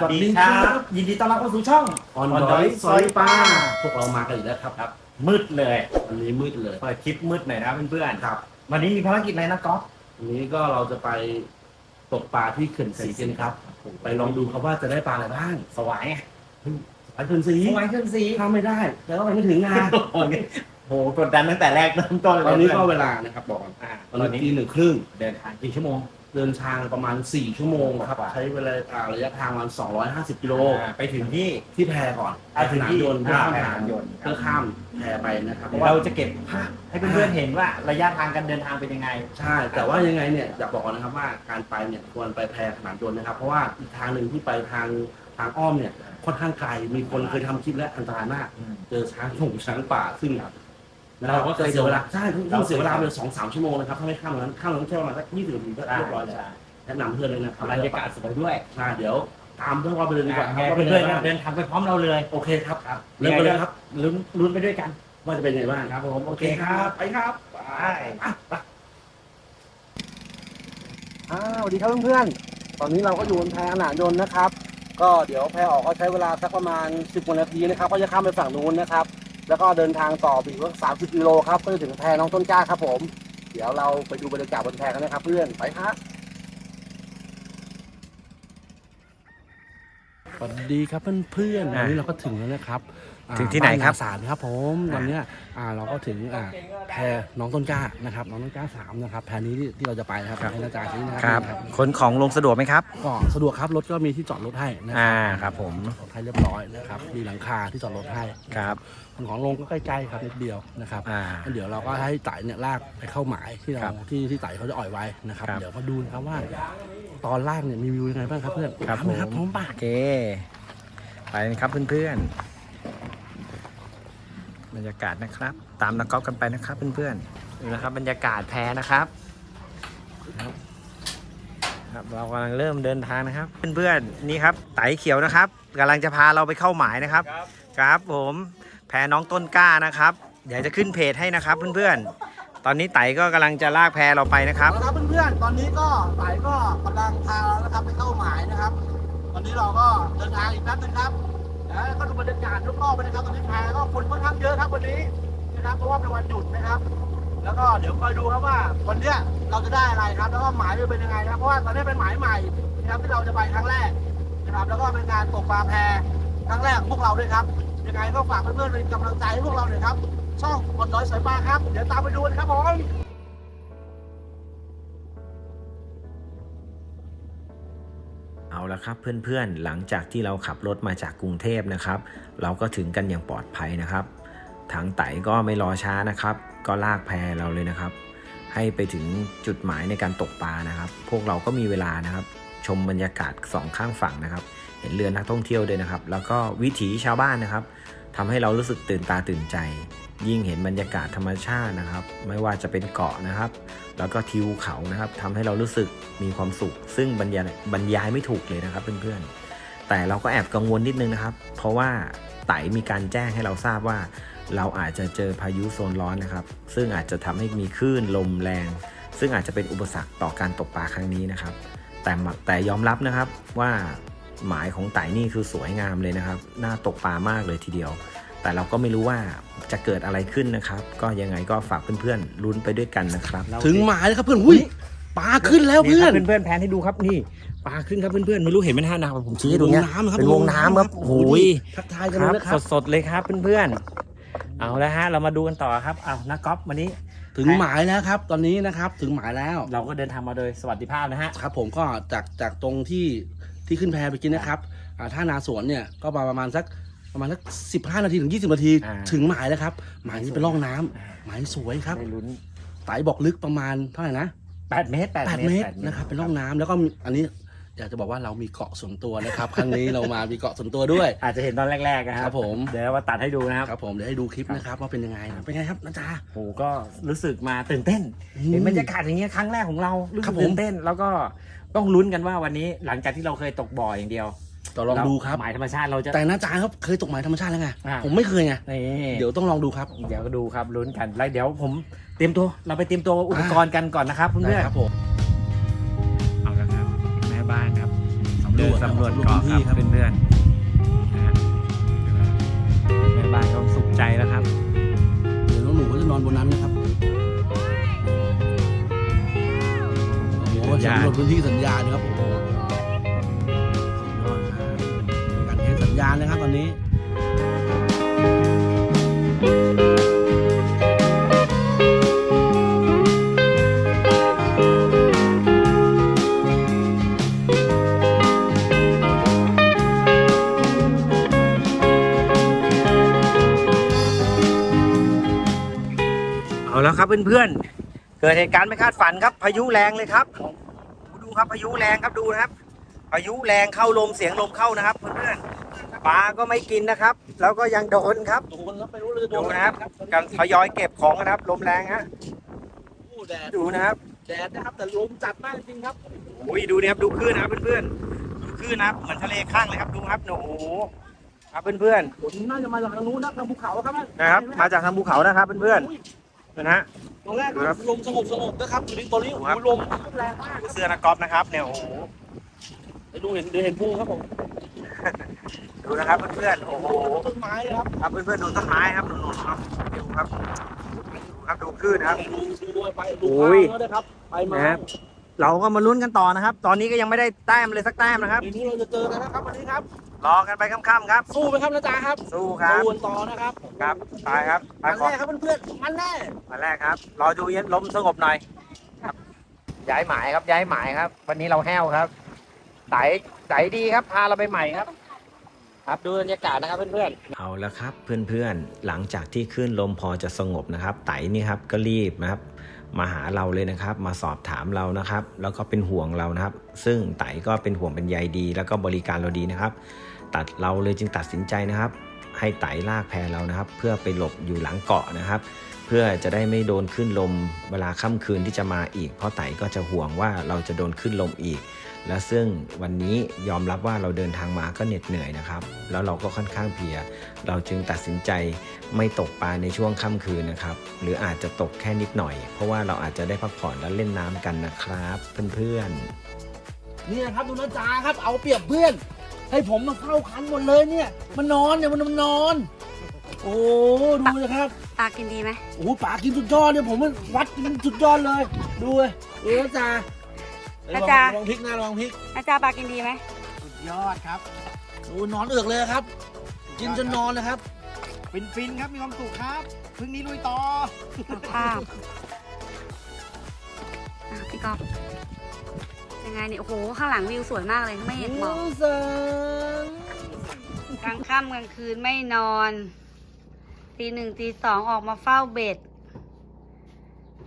สวัสดีครับ ยินดีต้อนรับเข้าสู่ช่องออนดอยซอยป้า พวกเรามากันอีกแล้วครับครับ มืดเลย วันนี้มืดเลย เปิดคลิปมืดหน่อยนะเพื่อนครับๆวันนี้มีภารกิจอะไรนะก๊อฟวันนี้ก็เราจะไปตกปลาที่เขื่อนศรีกันครับ ไปลองดูครับว่าจะได้ปลาอะไรบ้าง สวายไงไปเขื่อนศรีสวายเครื่องสีถ้าไม่ได้แล้วไปไม่ถึงงานโอ้โหโหกดดันตั้งแต่แรกเริ่มต้นเลยตอนนี้ก็เพื่เวลานะครับบอกก่อนอ่าตตออนนนี้นี้ตีหนึ่งครึ่งเดินทางกี่ชั่วโมง เดินทางประมาณ 4 ชั่วโมงครับกว่าใช้เวลาอ่าระยะทางประมาณ250 กิโลอ่าไปถึงที่ที่แพก่อนอ่าถึงที่ยนต์เพื่ออ่าข้ามแพหาหานยนต์เพื่อข้ามแพไปนะครับเดี๋ยวเราจะเก็บภาพให้เพื่อนๆเห็นว่าระยะทางการเดินทางเป็นยังไง ใช่ แต่ว่ายังไงเนี่ยอยากบอกก่อนนะครับว่าการไปเนี่ยควรไปแพขนานยนต์นะครับ เพราะว่าอีกทางหนึ่งที่ไปทางทางอ้อมเนี่ยค่อนข้างไกลมีคนเคยทำคลิปและอันตรายมาก เจอช้างหงช้างป่าซึ่ง เราก็เคยเสียเวลาใช่ต้องเสียเวลาไปสองสามชั่วโมงนะครับถ้าไม่ข้ามตรงนั้นข้ามตรงนั้นแค่ประมาณสักยี่สิบนาทีก็เรียบร้อยแล้วแนะนำเพื่อนเลยนะครับบรรยากาศสวยด้วยใช่เดี๋ยวตามเพื่อนว่าไปเลยดีกว่าครับว่าเพื่เป็นยังไงอนบ้างๆเดินทางไปพร้อมเราเลย โอเคครับครับเริ่มกันเลยครับลุ้นลุ้นไปด้วยกัน ว่าจะเป็นยังไงบ้างครับผมโอเคครับไปครับไปอะไปอ้าวสวัสดีครับเพื่อนๆตอนนี้เราก็อยู่บนแพขนานยนต์นะครับ ก็เดี๋ยวแพออกก็ใช้เวลาสักประมาณ 10กว่านาทีนะครับ ก็จะข้ามไปฝั่งนู้นนะครับ แล้วก็เดินทางต่อไปอีกสักสามสิบกิโลครับก็จะถึงแพน้องต้นกล้าครับผม เดี๋ยวเราไปดูบรรยากาศบนแพกันนะครับ เพื่อนไปครับสวัสดีครับเพื่อนๆวันนี้เราก็ถึงแล้วนะครับอ่า ถึงที่ไหนครับานนาสารครับผมตอนเนี้ยอ่าเราก็ถึงอ่าแพน้องต้นกล้านะครับน้องต้นกล้าสามนะครับแพนี้ที่ที่เราจะไปนะครับให้นาจาชี้นะครัครับนี่ขนของลงสะดวกไหมครับ ก็สะดวกครับรถก็มีที่จอดรถให้นะคอ่ารับครับผมจอดให้เรียบร้อยนะครับมีหลังคาที่จอดรถให้ครับขนของลงก็ใกล้ๆครับนิดเดียวนะครับอ่าเดี๋ยวเราก็ให้ไต่เนี่ยลากไปเข้าหมายที่ครัเราบที่ที่ไต่เขาจะอ่อยไว้นะครับครับ เดี๋ยวมาดูนะครับว่า ตอนล่างเนี่ยมีวิวยังไงบ้างครับเพื่อนครับตามไหมครับผมพร้อมป่ะโอเค ไปกันครับเพื่อนๆบ รรยากาศนะครับ ตามนักกอล์ฟกันไปนะครับเพื่อนๆนี่นะครับบรรยากาศแพนะครับครับครับเรากำลังเริ่มเดินทางนะครับ เพื่อนๆนี่ครับไตเขียวนะครับกำลังจะพาเราไปเข้าหมายนะครับ ครับผมแพน้องต้นกล้านะครับ เดี๋ยวจะขึ้นเพจให้นะครับ เพื่อนๆ ตอนนี้ไตก็กำลังจะลากแพเราไปนะครับเอาละครับเพื่อนๆตอนนี้ก็ไต่ก็กำลังพาเรานะครับไปเข้าหมายนะครับ ตอนนี้เราก็เดินทางอีกแป๊บนึงครับ แล้วก็ดูบรรยากาศรอบๆไปนะครับตอนนี้แพก็คนค่อนข้างเยอะครับวันนี้นะครับเพราะว่าเป็นวันหยุดนะครับ แล้วก็เดี๋ยวคอยดูครับว่าวันเนี้ยเราจะได้อะไรครับแล้วก็หมายจะเป็นยังไงนะครับเพราะว่าตอนนี้เป็นหมายใหม่นะครับที่เราจะไปครั้งแรกนะครับ แล้วก็เป็นการตกปลาแพครั้งแรกของพวกเราด้วยครับยังไงก็ฝากเพื่อนๆเป็นกำลังใจให้พวกเราหน่อยครับช่องบนดอยสายปลาครับ เดี๋ยวตามไปดูนะครับผม ละครับเพื่อนๆ หลังจากที่เราขับรถมาจากกรุงเทพนะครับ เราก็ถึงกันอย่างปลอดภัยนะครับ ทางไต่ก็ไม่รอช้านะครับ ก็ลากแพเราเลยนะครับ ให้ไปถึงจุดหมายในการตกปลานะครับ พวกเราก็มีเวลานะครับ ชมบรรยากาศสองข้างฝั่งนะครับ เห็นเรือนักท่องเที่ยวด้วยนะครับ แล้วก็วิถีชาวบ้านนะครับ ทำให้เรารู้สึกตื่นตาตื่นใจ ยิ่งเห็นบรรยากาศธรรมชาตินะครับ ไม่ว่าจะเป็นเกาะนะครับ แล้วก็ทิวเขานะครับทำให้เรารู้สึกมีความสุข ซึ่งบรรยายบรรยายไม่ถูกเลยนะครับเพื่อนๆ แต่เราก็แอบกังวลนิดนึงนะครับ เพราะว่าไตมีการแจ้งให้เราทราบว่า เราอาจจะเจอพายุโซนร้อนนะครับ ซึ่งอาจจะทำให้มีคลื่นลมแรง ซึ่งอาจจะเป็นอุปสรรคต่อการตกปลาครั้งนี้นะครับ แต่แต่ยอมรับนะครับว่า หมายของไต่นี่คือสวยงามเลยนะครับ น่าตกปลามากเลยทีเดียว แต่เราก็ไม่รู้ว่าจะเกิดอะไรขึ้นนะครับ ก็ยังไงก็ฝากเพื่อนๆลุ้นไปด้วยกันนะครับถึงหมายแล้วครับเพื่อนหุ้ยปลาขึ้นแล้วเพื่อนเพื่อนๆแพนให้ดูครับนี่ปลาขึ้นครับเพื่อนๆไม่รู้เห็นไหมฮะนะผมชี้ให้ดูเนี่ยวงน้ำครับเป็นวงน้ำครับโอ้ยทักทายกันคเลรัยบนะครับสดๆเลยครับเพื่อนๆเอาแล้วฮะ เรามาดูกันต่อครับเอานักกอล์ฟวันนี้ถึงหมายแล้วครับ ตอนนี้นะครับถึงหมายแล้ว เราก็เดินทางมาโดยสวัสดิภาพนะฮะครับ ผมก็จากจากตรงที่ ที่ขึ้นแพไปกินนะครับอ่าถ้านาสวนเนี่ยก็ประมาณสักประมาณสักสิบห้านาทีถึงยี่สิบนาทีอ่า ถึงหมายแล้วครับ หมายนี้เป็นร่องน้ำหมายสวยครับได้ลุ้นไตบอกลึกประมาณเท่าไหร่นะ 8 เมตรแปด8เมตรนะครับเป็นร่องน้ำแล้วก็มีอันนี้ อยากจะบอกว่าเรามีเกาะส่วนตัวนะครับ ครั้งนี้เรามามีเกาะส่วนตัวด้วย อาจจะเห็นตอนแรกๆนะคครัรับบผม เดี๋ยวเรามาตัดให้ดูนะครับครับผมเดี๋ยวให้ดูคลิปนะครับว่าเป็นยังไงนะเป็นไงครับนาจา โหก็รู้สึกมาตื่นเต้นเห็นบรรยากาศอย่างเงี้ยครั้งแรกของเรารู้ครัสึบกผม ตื่นเต้น แล้วก็ต้องลุ้นกันว่าวันนี้หลังจากที่เราเคยตกบ่ออย่างเดียวต่อลองดูครับ หมายธรรมชาติเราจะ แต่นาจาครับเคยตกหมายธรรมชาติแล้วไงอ่า ผมไม่เคยไงนี่เดี๋ยวต้องลองดูครับเดี๋ยวก็ดูครับลุ้นกันแล้วเดี๋ยวผมเตรียมตัวเราไปเตรียมตัวอุปกรณ์กันก่อนนะครับเพื่อนได้ครับผมๆเอาละครับแม่ บ้านครับสำเดินสำรวจเกาะครับครับเพื่อนๆนะฮะแม่บ้านเขาสุขใจแล้วครับ เดี๋ยวน้องหนูก็จะนอนบนนั้นนะครับโอ้โหสัญญาณสำรวจพื้นที่สัญญาณนะครับโอ้โหสุดยอดครับมีการเทสสัญญาณนะครับตอนนี้ เอาแล้วครับเพื่อนๆ เกิดเหตุการณ์ไม่คาดฝันครับ พายุแรงเลยครับ ดูครับพายุแรงครับดูนะครับ พายุแรงเข้าลมเสียงลมเข้านะครับเพื่อนๆปลาก็ไม่กินนะครับ แล้วก็ยังโดนครับโดนแล้วไม่รู้เลยจะโดดูนนะครับกันทยอยเก็บของนะครับ ลมแรงฮะโอ้แดดดูนะครับแดดนะครับแต่ลมจัดมากจริงครับอุ้ยดูนะครับดูคลื่นนะครับเพื่อนๆดูคลื่นนะครับเหมือนทะเลข้างเลยครับดูครับโอ้โหครับเพื่อนฝนน่าจะมาจากทางนู้นนะทางภูเขาครับๆนะครับ มาจากทางภูเขานะครับเพื่อนๆ นะฮะ ตอนแรกดูครับ ลมสงบสงบนะครับอยู่ในตอนนี้ดูโอ้ครับโหลมแรงมากดูเสื้อนักกอล์ฟนะครับเนี่ยโอ้โหไปดูเห็นเดี๋ยวเห็นภูครับผมดูนะครับเพื่อนๆโอ้โหต้นไม้นะครับครับเพื่อนๆดูต้นไม้ครับดูๆครับดูครับดูครับดูคลื่นนะครับ ดูดูด้วยไปดูโอ้ย ข้างแล้วนะครับไปมานะครับเราก็มาลุ้นกันต่อนะครับ ตอนนี้ก็ยังไม่ได้แต้มเลยสักแต้มนะครับทีนี้เราจะเจอกันนะครับวันนี้ครับ รอกันไปค่ำๆครับ สู้ไหมครับนะจ๊ะครับสู้ครับดูกันต่อนะครับครับไปครับไปมันขอแน่ครับเพื่อนๆมันแน่มาแรกครับ รอดูเย็นลมสงบหน่อยครับ ย้ายหมายครับย้ายหมายครับ วันนี้เราแห้วครับไต่ไต่ดีครับพาเราไปใหม่ครับ ครับดูบรรยากาศนะครับเพื่อนๆเอาละครับ เพื่อนๆหลังจากที่คลื่นลมพอจะสงบนะครับ ไตนี่ครับก็รีบนะครับมาหาเราเลยนะครับ มาสอบถามเรานะครับ แล้วก็เป็นห่วงเรานะครับ ซึ่งไตก็เป็นห่วงเป็นใยดี แล้วก็บริการเราดีนะครับ ตัดเราเลยจึงตัดสินใจนะครับ ให้ไตลากแพเรานะครับ เพื่อไปหลบอยู่หลังเกาะนะครับ เพื่อจะได้ไม่โดนขึ้นลมเวลาค่ำคืนที่จะมาอีก เพราะไตก็จะห่วงว่าเราจะโดนขึ้นลมอีก และซึ่งวันนี้ยอมรับว่าเราเดินทางมาก็เหน็ดเหนื่อยนะครับ แล้วเราก็ค่อนข้างเพลีย เราจึงตัดสินใจไม่ตกปลาในช่วงค่ำคืนนะครับ หรืออาจจะตกแค่นิดหน่อย เพราะว่าเราอาจจะได้พักผ่อนและเล่นน้ำกันนะครับ เพื่อนๆนี่นะครับดูนะจ๊ะครับเอาเปรียบเพื่อน ให้ผมมาเข้าคันหมดเลยเนี่ย มันนอนเนี่ยมันมันนอน โอ้ดูนะครับปลากินดีไหมโอ้โหป๋ากินสุดยอดเนี่ยผมมันวัดมันสุดยอดเลย ดูเลยดูนะจ๊ะนะจ๊ะลองพริกนะลองพริกอาจารย์ปลากินดีไหมสุดยอดครับดูนอนเอือกเลยครับ กินจนนอนเลยครับ ฟินฟินๆครับมีความสุขครับพึ่งนี้ลุยต่อดูภาพอะพี่ก๊อฟ ยังไงเนี่ยโอ้โห ข้างหลังวิวสวยมากเลยเมฆหมอกเสิงกลางค่ำกลางคืนไม่นอนตีหนึ่งตีสองออกมาเฝ้าเบ็ด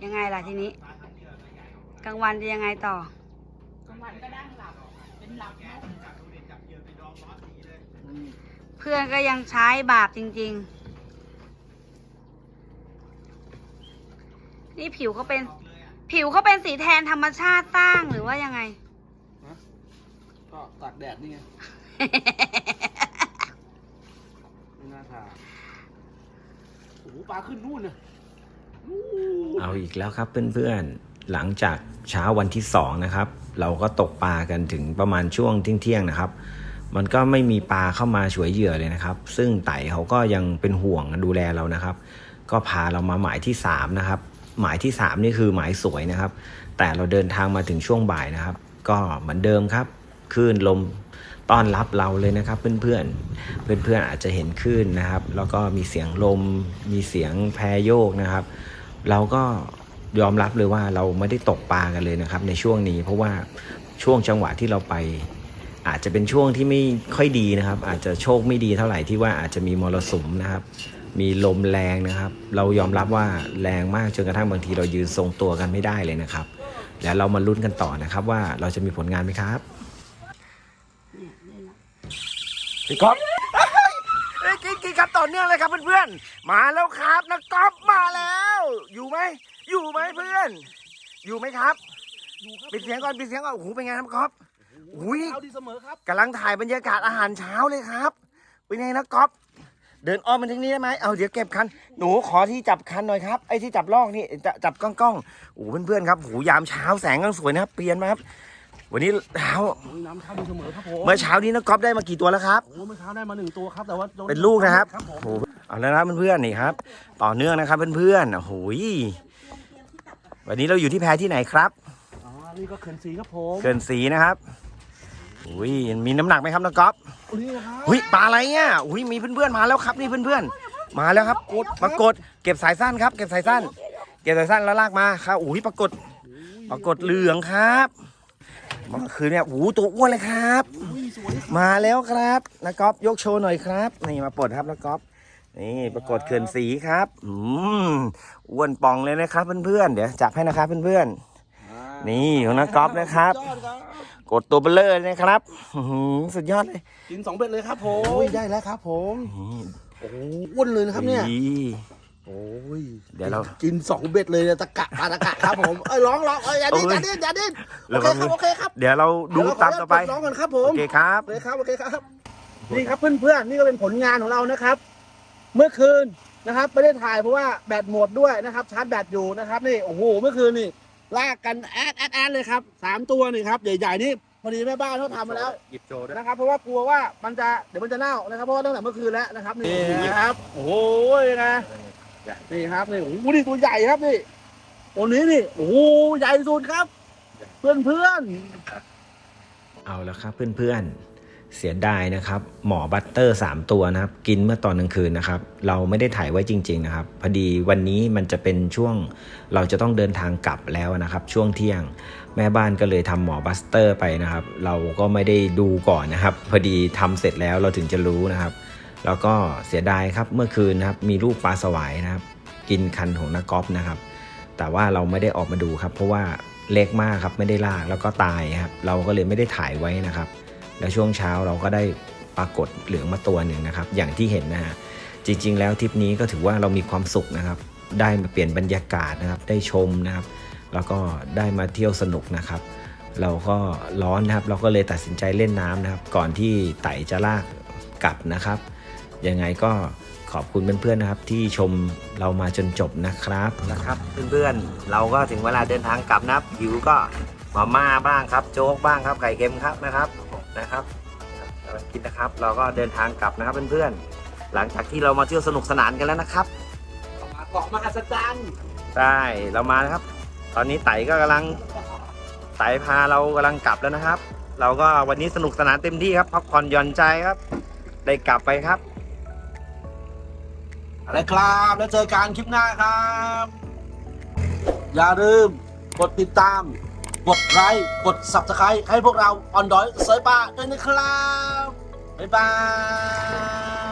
ยังไงล่ะทีนี้ กลางวันจะยังไงต่อเพื่อนก็ยังใช้บาปจริง ๆ นี่ผิวเขาเป็น ผิวเขาเป็นสีแทนธรรมชาติสร้างหรือว่ายังไงก็ตากแดดนี่ไง ไม่น่าทานโอ้โหปลาขึ้นนู่นเลยนู่นเอาอีกแล้วครับเพื่อนๆ หลังจากเช้าวันที่สองนะครับ เราก็ตกปลากันถึงประมาณช่วงเที่ยงๆนะครับ มันก็ไม่มีปลาเข้ามาฉวยเหยื่อเลยนะครับ ซึ่งไต่เขาก็ยังเป็นห่วงดูแลเรานะครับ ก็พาเรามาหมายที่สามนะครับ หมายที่สามนี่คือหมายสวยนะครับ แต่เราเดินทางมาถึงช่วงบ่ายนะครับ ก็เหมือนเดิมครับคลื่นลมต้อนรับเราเลยนะครับ เพื่อนๆเพื่อนๆอาจจะเห็นคลื่นนะครับ แล้วก็มีเสียงลม มีเสียงแพโยกนะครับ เราก็ยอมรับเลยว่าเราไม่ได้ตกปลากันเลยนะครับ ในช่วงนี้เพราะว่าช่วงจังหวะที่เราไป อาจจะเป็นช่วงที่ไม่ค่อยดีนะครับ อาจจะโชคไม่ดีเท่าไหร่ที่ว่าอาจจะมีมรสุมนะครับ มีลมแรงนะครับ เรายอมรับว่าแรงมากจนกระทั่งบางทีเรายืนทรงตัวกันไม่ได้เลยนะครับ แล้วเรามาลุ้นกันต่อนะครับว่าเราจะมีผลงานไหมครับพี่ก๊อฟเอ้ยกินกินครับต่อเนื่องเลยครับเพื่อนๆ มาแล้วครับนักกอล์ฟมาแล้ว อยู่ไหมอยู่ไหมเพื่อน อยู่ไหมครับปิดเสียงก่อนปิดเสียงก่อนโอ้โหเป็นไงครับก๊อฟอุ้ยเอาดีเสมอครับกำลังถ่ายบรรยากาศอาหารเช้าเลยครับเป็นไงนะก๊อฟ เดินอ้อมมาทางนี้ได้ไหมเอาเดี๋ยวเก็บคัน หนูขอที่จับคันหน่อยครับ ไอ้ที่จับลอกนี่จะจับกล้องๆโอ้โหเพื่อนๆครับโอ้โหยามเช้าแสงกำลังสวยนะครับ เปลี่ยนมาครับ วันนี้เช้าโอ้ยน้ำท่าดีเสมอครับผมเมื่อเช้านี้นักกอล์ฟได้มากี่ตัวแล้วครับ โอ้เมื่อเช้าได้มาหนึ่งตัวครับ แต่ว่าโดเป็นลูกนะครับครับผมโอ้โหเอาแล้วนะเพื่อนๆนี่ครับ ต่อเนื่องนะครับเพื่อนๆโอ้โหยวันนี้เราอยู่ที่แพที่ไหนครับ อ๋อ นี่ก็เขื่อนสีครับผมเกินสีนะครับ อุ้ยมีน้ำหนักไหมครับนักกอล์ฟนี่นะครับอุ้ยปลาอะไรเนี่ยอุ้ยมีเพื่อนๆมาแล้วครับนี่เพื่อนๆมาแล้วครับปรากฏเก็บสายสั้นครับ เก็บสายสั้น เก็บสายสั้นแล้วลากมาครับอุ้ยปรากฏปรากฏเหลืองครับเมื่อคืนเนี่ยโอ้โหตัวอ้วนเลยครับอุ้ยสวยครับ มาแล้วครับนักกอล์ฟยกโชว์หน่อยครับนี่มาปลดครับนักกอล์ฟนี่ปรากฏเขื่อนสีครับอืมอ้วนป่องเลยนะครับเพื่อนๆเดี๋ยวจับให้นะครับเพื่อนๆนี่ของนักกอล์ฟนะครับสุดยอดครับ กดตัวเบลเลอร์เลยนะครับอื้อหือสุดยอดเลยกินสองเบ็ดเลยครับผมโอ้ยได้แล้วครับผมโอ้โหอ้วนเลยนะครับเนี่ยอีโอ้ยเดี๋ยวเรากินสองเบ็ดเลยเนี่ยตะกะปลาตะกะครับผมเอ้ยร้องร้องเอ้ยอย่าดิ้นอย่าดิ้นอย่าดิ้นโอเคครับโอเคครับเดี๋ยวเราดูเยวเรตามต่อไปขนุญตร้องก่อนครับผโอม เคครับ โอเคครับโอเคครับ นี่ครับเพื่อนๆนี่ก็เป็นผลงานของเรานะครับ เมื่อคืนนะครับไม่ได้ถ่ายเพราะว่าแบตหมดด้วยนะครับชาร์จแบตอยู่นะครับนี่โอ้โหเมื่อคืนนี่ ลากกันแอดแอดแอดเลยครับสามตัวนี่ครับ ใหญ่ๆนี่พอดีแม่บ้านเขาทำมาแล้ว หยิบโชว์ด้วย นะครับเพราะว่ากลัวว่ามันจะเดี๋ยวมันจะเน่านะครับเพราะว่าตั้งแต่เมื่อคืนแล้วนะครับนี่นะครับโอ้โหนะนี่ครับนี่โอ้โหนี่ตัวใหญ่ครับนี่ตัวนี้นี่โอ้โหใหญ่สุดครับ เพื่อนๆเอาละครับเพื่อนๆ เสียดายนะครับ หมอบัตเตอร์ 3 ตัวนะครับ กินเมื่อตอนกลางคืนนะครับ เราไม่ได้ถ่ายไว้จริง ๆ นะครับ พอดีวันนี้มันจะเป็นช่วงเราจะต้องเดินทางกลับแล้วนะครับ ช่วงเที่ยงแม่บ้านก็เลยทำหมอบัสเตอร์ไปนะครับ เราก็ไม่ได้ดูก่อนนะครับ พอดีทำเสร็จแล้วเราถึงจะรู้นะครับ แล้วก็เสียดายครับเมื่อคืนนะครับ มีลูกปลาสวายนะครับ กินคันของนักกอล์ฟนะครับ แต่ว่าเราไม่ได้ออกมาดูครับ เพราะว่าเล็กมากครับไม่ได้ลากแล้วก็ตายครับ เราก็เลยไม่ได้ถ่ายไว้นะครับ แล้วช่วงเช้าเราก็ได้ปรากฏเหลืองมาตัวหนึ่งนะครับ อย่างที่เห็นนะฮะจริง ๆ แล้วทริปนี้ก็ถือว่าเรามีความสุขนะครับ ได้มาเปลี่ยนบรรยากาศนะครับ ได้ชมนะครับ แล้วก็ได้มาเที่ยวสนุกนะครับ เราก็ร้อนนะครับ เราก็เลยตัดสินใจเล่นน้ำนะครับ ก่อนที่ไต่จะลากกลับนะครับ ยังไงก็ขอบคุณเพื่อนๆนะครับ ที่ชมเรามาจนจบนะครับนะครับ เพื่อนๆเราก็ถึงเวลาเดินทางกลับนะครับหิวก็มาม่าบ้างครับ โจ๊กบ้างครับไข่เค็มครับนะครับ นะครับกำลังกินนะครับ เราก็เดินทางกลับนะครับเพื่อนๆหลังจากที่เรามาเที่ยวสนุกสนานกันแล้วนะครับเกาะมหัศจรรย์ใช่เรามานะครับ ตอนนี้ไต่ก็กำลังไต่พาเรากำลังกลับแล้วนะครับ เราก็วันนี้สนุกสนานเต็มที่ครับพักผ่อนหย่อนใจครับ ได้กลับไปครับอะไรครับ แล้วเจอกันคลิปหน้าครับ อย่าลืมกดติดตาม กดไลค์กด subscribe ให้พวกเราออนดอยเซยปาด้วยนะครับ บ๊ายบา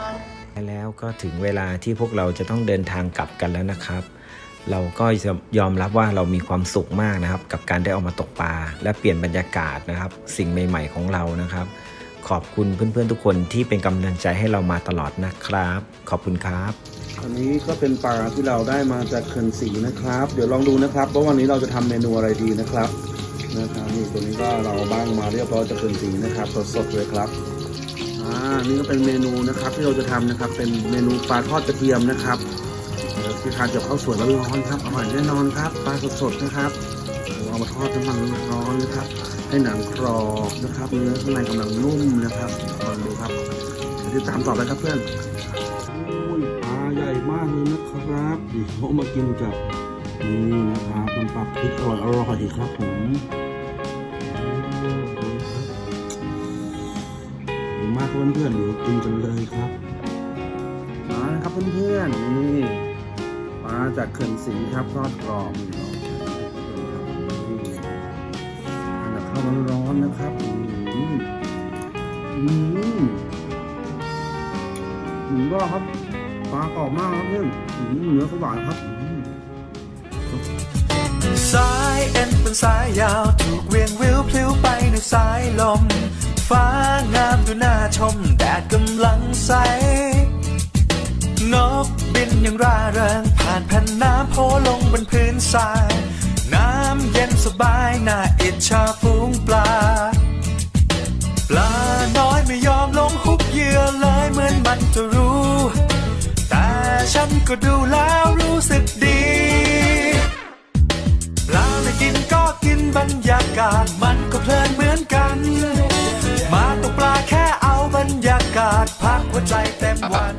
ย แล้วก็ถึงเวลาที่พวกเราจะต้องเดินทางกลับกันแล้วนะครับ เราก็ยอมรับว่าเรามีความสุขมากนะครับ กับการได้ออกมาตกปลาและเปลี่ยนบรรยากาศนะครับ สิ่งใหม่ ๆ ของเรานะครับ ขอบคุณเพื่อนๆทุกคนที่เป็นกำลังใจให้เรามาตลอดนะครับ ขอบคุณครับ อันนี้ก็เป็นปลาที่เราได้มาจากเขื่อนสีนะครับ เดี๋ยวลองดูนะครับว่าวันนี้เราจะทำเมนูอะไรดีนะครับนะครับนี่ตัวนี้ก็เราบ้างมาเรียบร้อยจากเขื่อนสีนะครับสดๆเลยครับอ่านี่ก็เป็นเมนูนะครับที่เราจะทำนะครับ เป็นเมนูปลาทอดกระเทียมนะครับเดี๋ยวที่ทานกับข้าวสวยร้อนๆครับอร่อยแน่นอนครับปลาสดๆนะครับเราเอามาทอดน้ำมันร้อนๆนะครับ ให้หนังกรอบนะครับ เนื้อข้างในกำลังนุ่มนะครับลองดูครับเดี๋ยวติดตามต่อไปครับเพื่อนอุ้ยปลาใหญ่มากเลยนะครับเดี๋ยวมากินกับนี่นะครับมันำปลาพริกอร่อยอร่อยครับผมดีมากครับเพื่อนๆเดี๋ยวกินกันเลยครับมานะครับเพื่อนๆนี่ปลาจากเขื่อนสีครับทอดกรอบ ร้อนๆนะครับอืมอืมอืมก็ครับปลากรอบมากครับเพื่อนอืมเนื้อก็หวานครับอืมสายเอ็นเป็นสายยาวถูกเวียงวิวพลิ้วไปในสายลม ฟ้างามดูน่าชมแดดกำลังใส นกบินย่างร่าเริงผ่านแผ่นน้ำโผล่ลงบนพื้นทรายำเย็นสบายน่าอิจฉาฝูงปลา ปลาน้อยไม่ยอมลงหุบเหยื่อเลยเหมือนมันจะรู้ แต่ฉันก็ดูแล้วรู้สึกดี ปลาไม่กินก็กินบรรยากาศมันก็เพลินเหมือนกัน มาตกปลาแค่เอาบรรยากาศพักหัวใจเต็มวัน